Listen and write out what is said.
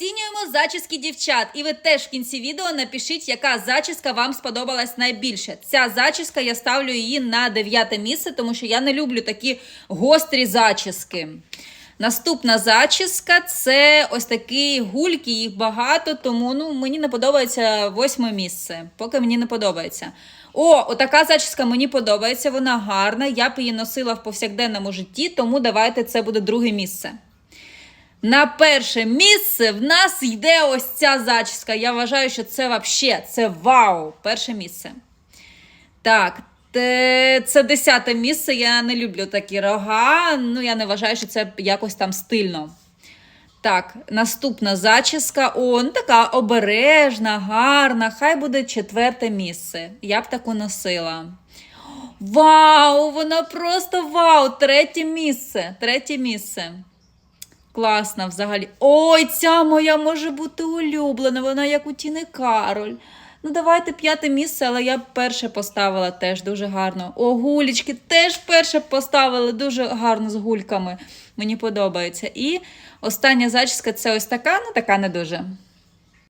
Оцінюємо зачіски дівчат, і ви теж в кінці відео напишіть, яка зачіска вам сподобалась найбільше. Ця зачіска я ставлю її на дев'яте місце, тому що я не люблю такі гострі зачіски. Наступна зачіска це ось такі гульки, їх багато, тому ну, мені не подобається восьме місце. Поки мені не подобається. О, отака зачіска мені подобається, вона гарна. Я б її носила в повсякденному житті, тому давайте це буде друге місце. На перше місце в нас йде ось ця зачіска. Я вважаю, що це вообще, це вау! Перше місце. Так, це десяте місце. Я не люблю такі рога. Ну, я не вважаю, що це якось там стильно. Так, наступна зачіска. О, ну така обережна, гарна. Хай буде четверте місце. Я б таку носила. Вау! Вона просто вау! Третє місце. Третє місце. Класна взагалі. Ой, ця моя може бути улюблена. Вона як у Тіни Кароль. Ну, давайте п'яте місце, але я перше поставила теж дуже гарно. О, гулічки теж перше поставили дуже гарно з гульками. Мені подобається. І остання зачіска це ось така, ну така не дуже.